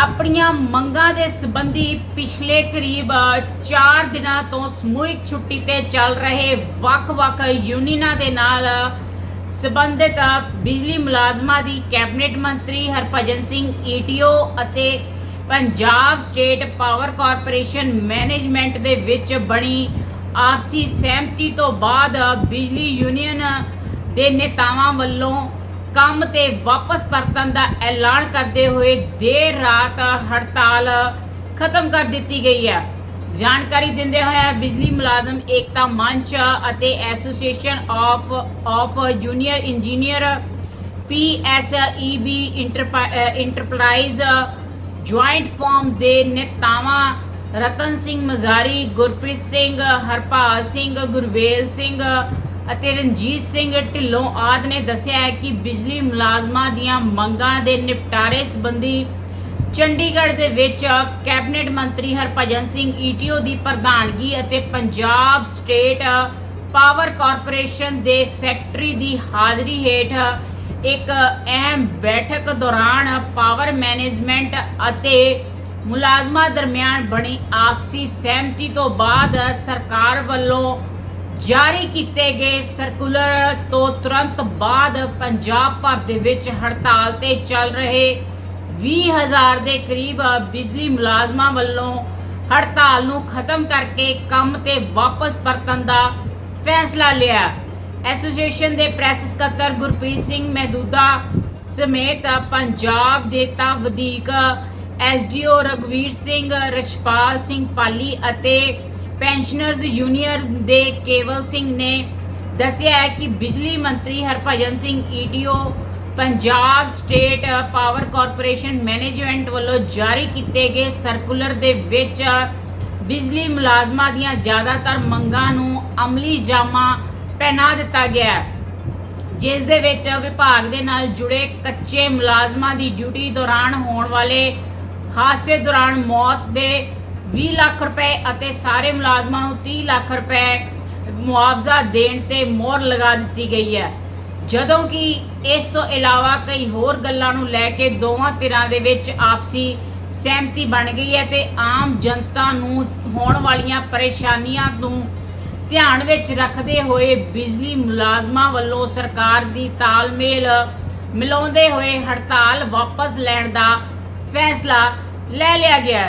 ਆਪਣੀਆਂ ਮੰਗਾਂ ਦੇ ਸੰਬੰਧੀ ਪਿਛਲੇ ਕਰੀਬ 4 ਦਿਨਾਂ ਤੋਂ ਸਮੂਹਿਕ ਛੁੱਟੀ ਤੇ ਚੱਲ ਰਹੇ ਵੱਖ-ਵੱਖ ਯੂਨੀਅਨਾਂ ਦੇ ਨਾਲ ਸਬੰਧਿਤ ਬਿਜਲੀ ਮੁਲਾਜ਼ਮਾਂ ਦੀ ਕੈਬਨਿਟ ਮੰਤਰੀ ਹਰਭਜਨ ਸਿੰਘ ਈਟੀਓ ਅਤੇ Punjab state power corporation management ਦੇ ਵਿੱਚ ਬਣੀ ਆਪਸੀ ਸਹਿਮਤੀ ਤੋਂ ਬਾਅਦ ਬਿਜਲੀ ਯੂਨੀਅਨ ਦੇ ਨੇਤਾਵਾਂ ਵੱਲੋਂ ਕੰਮ ਤੇ ਵਾਪਸ ਪਰਤਣ ਦਾ ਐਲਾਨ ਕਰਦੇ ਹੋਏ ਦੇਰ ਰਾਤ ਹੜਤਾਲ ਖਤਮ ਕਰ ਦਿੱਤੀ ਗਈ ਹੈ। ਜਾਣਕਾਰੀ ਦਿੰਦੇ ਹੋਏ ਬਿਜਲੀ ਮੁਲਾਜ਼ਮ ਏਕਤਾ ਮੰਚ ਅਤੇ association of of junior engineer PSEB enterprise joint forum ਦੇ ਨੇਤਾਵਾਂ ਰਤਨ ਸਿੰਘ ਮਜ਼ਾਰੀ, ਗੁਰਪ੍ਰੀਤ ਸਿੰਘ, ਹਰਪਾਲ ਸਿੰਘ, ਗੁਰਵੇਲ ਸਿੰਘ ਅਤੇ ਰਣਜੀਤ ਸਿੰਘ ਢਿੱਲੋਂ ਆਦ ਨੇ ਦੱਸਿਆ ਹੈ ਕਿ ਬਿਜਲੀ ਮੁਲਾਜ਼ਮਾਂ ਦੀਆਂ ਮੰਗਾਂ ਦੇ ਨਿਪਟਾਰੇ ਸੰਬੰਧੀ ਚੰਡੀਗੜ੍ਹ ਦੇ ਵਿੱਚ ਕੈਬਨਿਟ ਮੰਤਰੀ ਹਰਭਜਨ ਸਿੰਘ ਈਟੀਓ ਦੀ ਪ੍ਰਧਾਨਗੀ ਅਤੇ ਪੰਜਾਬ ਸਟੇਟ ਪਾਵਰ ਕਾਰਪੋਰੇਸ਼ਨ ਦੇ ਸੈਕਟਰੀ ਦੀ ਹਾਜ਼ਰੀ ਹੇਠ ਇੱਕ ਅਹਿਮ ਬੈਠਕ ਦੌਰਾਨ ਪਾਵਰ ਮੈਨੇਜਮੈਂਟ ਅਤੇ ਮੁਲਾਜ਼ਮਾਂ ਦਰਮਿਆਨ ਬਣੀ ਆਪਸੀ ਸਹਿਮਤੀ ਤੋਂ ਬਾਅਦ ਸਰਕਾਰ ਵੱਲੋਂ ਜਾਰੀ ਕੀਤੇ ਗਏ ਸਰਕੂਲਰ ਤੋਂ ਤੁਰੰਤ ਬਾਅਦ ਪੰਜਾਬ ਭਰ ਦੇ ਵਿੱਚ ਹੜਤਾਲ ਤੇ ਚੱਲ ਰਹੇ 20000 ਦੇ ਕਰੀਬ ਬਿਜਲੀ ਮੁਲਾਜ਼ਮਾਂ ਵੱਲੋਂ ਹੜਤਾਲ ਨੂੰ ਖਤਮ ਕਰਕੇ ਕੰਮ ਤੇ ਵਾਪਸ ਪਰਤਣ ਦਾ ਫੈਸਲਾ ਲਿਆ। ਐਸੋਸੀਏਸ਼ਨ ਦੇ ਪ੍ਰੈਸ ਸਕੱਤਰ ਗੁਰਪ੍ਰੀਤ ਸਿੰਘ ਮਹਿਦੂਦਾ ਸਮੇਤ ਪੰਜਾਬ ਦੇ ਤਾਂ ਵਧੀਕ ਐਸਡੀਓ ਰਗਵੀਰ ਸਿੰਘ, ਰਛਪਾਲ ਸਿੰਘ ਪਾਲੀ ਅਤੇ ਪੈਨਸ਼ਨਰਜ਼ ਯੂਨੀਅਨ ਦੇ ਕੇਵਲ ਸਿੰਘ ਨੇ ਦੱਸਿਆ ਹੈ ਕਿ ਬਿਜਲੀ ਮੰਤਰੀ Harbhajan Singh ETO Punjab state power corporation management ਵੱਲੋਂ ਜਾਰੀ ਕੀਤੇ ਗਏ ਸਰਕੂਲਰ ਦੇ ਵਿੱਚ ਬਿਜਲੀ ਮੁਲਾਜ਼ਮਾਂ ਦੀਆਂ ਜ਼ਿਆਦਾਤਰ ਮੰਗਾਂ ਨੂੰ ਅਮਲੀ ਜਾਮਾ ਪਹਿਨਾ ਦਿੱਤਾ ਗਿਆ ਹੈ, ਜਿਸ ਦੇ ਵਿੱਚ ਵਿਭਾਗ ਦੇ ਨਾਲ ਜੁੜੇ ਕੱਚੇ ਮੁਲਾਜ਼ਮਾਂ ਦੀ ਡਿਊਟੀ ਦੌਰਾਨ ਹੋਣ ਵਾਲੇ ਹਾਦਸੇ ਦੌਰਾਨ ਮੌਤ ਦੇ 20 ਲੱਖ ਰੁਪਏ ਅਤੇ ਸਾਰੇ ਮੁਲਾਜ਼ਮਾਂ ਨੂੰ 30 ਲੱਖ ਰੁਪਏ ਮੁਆਵਜ਼ਾ ਦੇਣ ਤੇ ਮੋਹਰ ਲਗਾ ਦਿੱਤੀ ਗਈ ਹੈ। ਜਦੋਂ ਕਿ ਇਸ ਤੋਂ ਇਲਾਵਾ ਕਈ ਹੋਰ ਗੱਲਾਂ ਨੂੰ ਲੈ ਕੇ ਦੋਵਾਂ ਧਿਰਾਂ ਦੇ ਵਿੱਚ ਆਪਸੀ ਸਹਿਮਤੀ ਬਣ ਗਈ ਹੈ ਤੇ ਆਮ ਜਨਤਾ ਨੂੰ ਹੋਣ ਵਾਲੀਆਂ ਪਰੇਸ਼ਾਨੀਆਂ ਨੂੰ ਧਿਆਨ ਵਿੱਚ ਰੱਖਦੇ ਹੋਏ ਬਿਜਲੀ ਮੁਲਾਜ਼ਮਾਂ ਵੱਲੋਂ ਸਰਕਾਰ ਦੀ ਤਾਲਮੇਲ ਮਿਲਾਉਂਦੇ ਹੋਏ ਹੜਤਾਲ ਵਾਪਸ ਲੈਣ ਦਾ ਫੈਸਲਾ ਲੈ ਲਿਆ ਗਿਆ